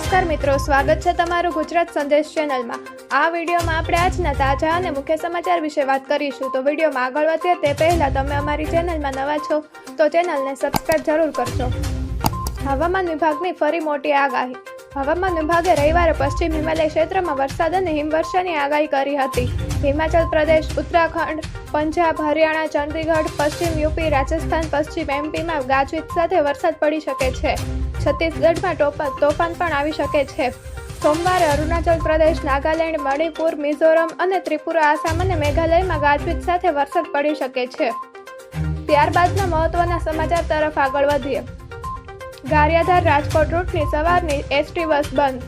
નમસ્કાર મિત્રો, સ્વાગત છે તમારું ગુજરાત સંદેશ ચેનલમાં. આ વિડીયોમાં આપણે આજના તાજા અને મુખ્ય સમાચાર વિશે વાત કરીશું. તો વિડીયોમાં આગળ વધીએ તે પહેલાં તમે અમારી ચેનલમાં નવા છો, તો ચેનલને સબસ્ક્રાઇબ જરૂર કરજો. હવામાન વિભાગની ફરી મોટી આગાહી. હવામાન વિભાગે રવિવારે પશ્ચિમ હિમાલય ક્ષેત્રમાં વરસાદ અને હિમવર્ષાની આગાહી કરી હતી. હિમાચલ પ્રદેશ, ઉત્તરાખંડ, પંજાબ, હરિયાણા, ચંદીગઢ, પશ્ચિમ યુપી, રાજસ્થાન, પશ્ચિમ એમપીમાં ગાજવીજ સાથે વરસાદ પડી શકે છે. છત્તીસગઢમાં તોફાન પણ આવી શકે છે. સોમવારે અરુણાચલ પ્રદેશ, નાગાલેન્ડ, મણિપુર, મિઝોરમ અને ત્રિપુરા આસામ અને મેઘાલયમાં ગાજવીજ સાથે વરસાદ પડી શકે છે. ત્યારબાદના મહત્વના સમાચાર તરફ આગળ વધીએ. ગારિયાધાર રાજકોટ રૂટની સવારની એસટી બસ બંધ.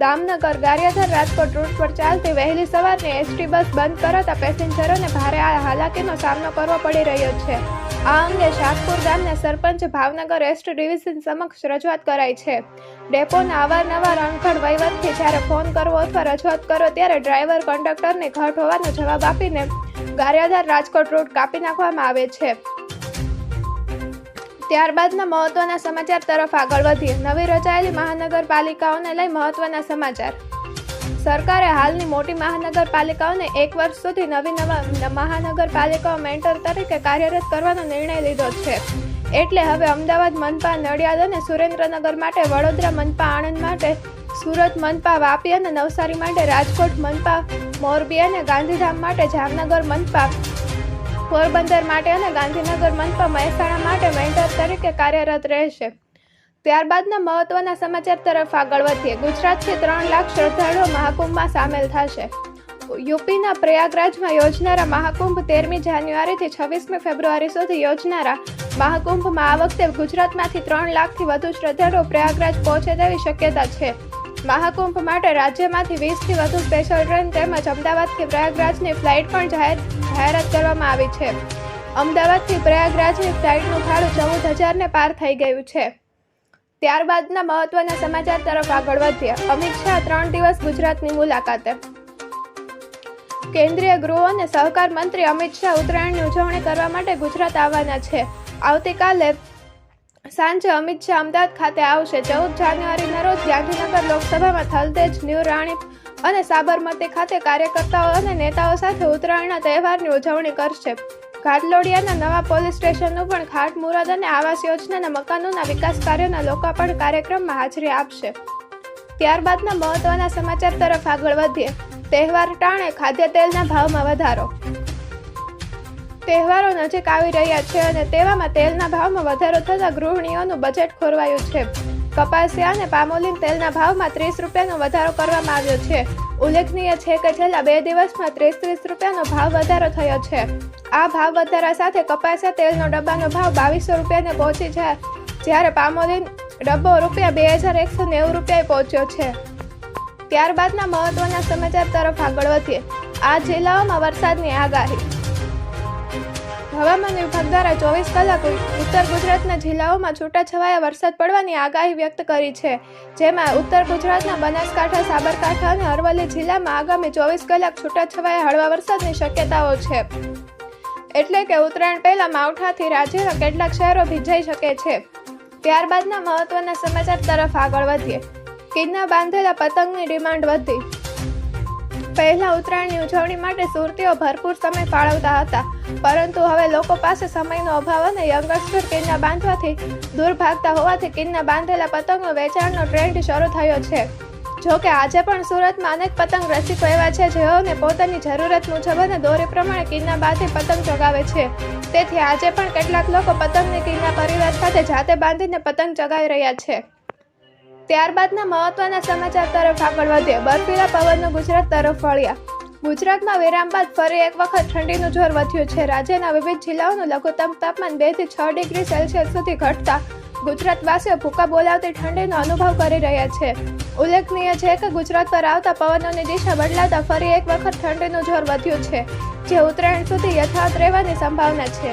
દામનગર ગારિયાધાર રાજકોટ રૂટ પર ચાલતી વહેલી સવારની એસટી બસ બંધ કરાતા પેસેન્જરોને ભારે હાલાકીનો સામનો કરવો પડી રહ્યો છે. આ અંગે શાહપુર ગામના સરપંચ ભાવનગર એસ્ટ ડિવિઝન સમક્ષ રજૂઆત કરાઈ છે. ડેપોના અવારનવાર અણખડ વહીવટથી જ્યારે ફોન કરવો અથવા રજૂઆત કરો ત્યારે ડ્રાઈવર, કંડક્ટરને ઘટ હોવાનો જવાબ આપીને ગારિયાધાર રાજકોટ રૂટ કાપી નાખવામાં આવે છે. ત્યારબાદના મહત્વના સમાચાર તરફ આગળ વધીએ. નવી રચાયેલી મહાનગરપાલિકાઓને લઈ મહત્વના સમાચાર. સરકારે હાલની મોટી મહાનગરપાલિકાઓને એક વર્ષ સુધી નવી નવા મહાનગરપાલિકાઓ મેન્ટર તરીકે કાર્યરત કરવાનો નિર્ણય લીધો છે. એટલે હવે અમદાવાદ મનપા નડિયાદ અને સુરેન્દ્રનગર માટે વડોદરા મનપા આણંદ માટે, સુરત મનપા વાપી અને નવસારી માટે રાજકોટ મનપા, મોરબી અને ગાંધીધામ માટે જામનગર મનપા, પોરબંદર માટે અને ગાંધીનગર મનપા મહેસાણા માટે મેન્ટર તરીકે કાર્યરત રહેશે. ત્યારબાદના મહત્વના સમાચાર તરફ આગળ વધીએ. ગુજરાતથી ત્રણ લાખ શ્રદ્ધાળુઓ મહાકુંભમાં સામેલ થશે. યુપીના પ્રયાગરાજમાં યોજનારા મહાકુંભ તેરમી જાન્યુઆરીથી છવ્વીસમી ફેબ્રુઆરી સુધી યોજનારા મહાકુંભમાં આ વખતે ગુજરાતમાંથી ત્રણ લાખથી વધુ શ્રદ્ધાળુઓ પ્રયાગરાજ પહોંચે તેવી શક્યતા છે. મહાકુંભ માટે રાજ્યમાંથી વીસથી વધુ સ્પેશિયલ ટ્રેન તેમજ અમદાવાદથી પ્રયાગરાજની ફ્લાઇટ પણ જાહેર, જાહેરાત કરવામાં આવી છે. અમદાવાદથી પ્રયાગરાજની ફ્લાઇટનું ભાડું ચૌદ હજારને પાર થઈ ગયું છે. ત્યારબાદના મહત્વના સમાચાર તરફ આગળ વધીએ. અમિત શાહ ત્રણ દિવસ ગુજરાતની મુલાકાતે. કેન્દ્રીય ગૃહ અને સહકાર મંત્રી અમિત શાહ ઉત્તરાયણની ઉજવણી કરવા માટે ગુજરાત આવવાના છે. આવતીકાલે સાંજે અમિત શાહ અમદાવાદ ખાતે આવશે. ચૌદ જાન્યુઆરીના રોજ ગાંધીનગર લોકસભામાં થલતેજ ન્યૂ રાણી અને સાબરમતી ખાતે કાર્યકર્તાઓ અને નેતાઓ સાથે ઉત્તરાયણના તહેવારની ઉજવણી કરશે. ઘાટલોડિયાના નવા પોલીસ સ્ટેશનનું પણ ખાતમુહૂર્ત અને આવાસ યોજનાના મકાનોના વિકાસ કાર્યોના લોકાર્પણ કાર્યક્રમમાં હાજરી આપશે. ત્યારબાદના મહત્વના સમાચાર તરફ આગળ વધીએ. તહેવાર ટાણે ખાદ્ય તેલના ભાવમાં વધારો. તહેવારો નજીક આવી રહ્યા છે અને તેવામાં તેલના ભાવમાં વધારો થતાં ગૃહિણીઓનું બજેટ ખોરવાયું છે. કપાસિયા અને પામોલીન તેલના ભાવમાં ત્રીસ રૂપિયાનો વધારો કરવામાં આવ્યો છે. ઉલ્લેખનીય છે કે છેલ્લા બે દિવસમાં ત્રીસ ત્રીસ રૂપિયાનો ભાવ વધારો થયો છે. આ ભાવ વધારા સાથે કપાસા તેલનો ડબ્બાનો ભાવ બાવીસો રૂપિયાને પહોંચી છે, જ્યારે પામોલીન ડબ્બો રૂપિયા બે હજાર એકસો નેવું રૂપિયાએ પહોંચ્યો છે. ત્યારબાદના મહત્વના સમાચાર તરફ આગળ વધીએ. આ જિલ્લાઓમાં વરસાદની આગાહી હવામાન વિભાગ દ્વારા ચોવીસ કલાક ઉત્તર ગુજરાતના જિલ્લાઓમાં છૂટાછવાયા વરસાદ પડવાની આગાહી વ્યક્ત કરી છે. જેમાં ઉત્તર ગુજરાતના બનાસકાંઠા, સાબરકાંઠા અને અરવલ્લી જિલ્લામાં આગામી ચોવીસ કલાક છૂટાછવાયા હળવા વરસાદની શક્યતાઓ છે. એટલે કે ઉત્તરાયણ પહેલા માવઠાથી રાજ્યના કેટલાક શહેરો ભીંજાઈ શકે છે. ત્યારબાદના મહત્વના સમાચાર તરફ આગળ વધીએ. કિડના બાંધેલા પતંગની ડિમાન્ડ વધી. પહેલા ઉત્તરાયણની ઉજવણી માટે સુરતીઓ ભરપૂર સમય ફાળવતા હતા. પરંતુ હવે લોકો પાસે સમયનો અભાવ અને યંગસ્ટર કિન્ના બાંધવાથી દૂર ભાગતા હોવાથી કિન્ના બાંધેલા પતંગનો વેચાણનો ટ્રેન્ડ શરૂ થયો છે. જો કે આજે પણ સુરતમાં અનેક પતંગ રસિકો એવા છે જેઓને પોતાની જરૂરત મુજબ અને દોરી પ્રમાણે કિન્ના બાંધી પતંગ ચગાવે છે. તેથી આજે પણ કેટલાક લોકો પતંગની કિન્ના પરિવાર સાથે જાતે બાંધીને પતંગ ચગાવી રહ્યા છે. ત્યારબાદના મહત્વના સમાચાર તરફ આગળ વધીએ. બર્ફીલા પવનનું ગુજરાત તરફ વળ્યા. ગુજરાતમાં વિરામ બાદ ફરી એક વખત ઠંડીનું જોર વધ્યું છે. રાજ્યના વિવિધ જિલ્લાઓનું લઘુત્તમ તાપમાન બેથી છ ડિગ્રી સેલ્સિયસ સુધી ઘટતા ગુજરાતવાસીઓ ભૂકા બોલાવતી ઠંડીનો અનુભવ કરી રહ્યા છે. ઉલ્લેખનીય છે કે ગુજરાત પર આવતા પવનોની દિશા બદલાતા ફરી એક વખત ઠંડીનું જોર વધ્યું છે, જે ઉત્તરાયણ સુધી યથાવત રહેવાની સંભાવના છે.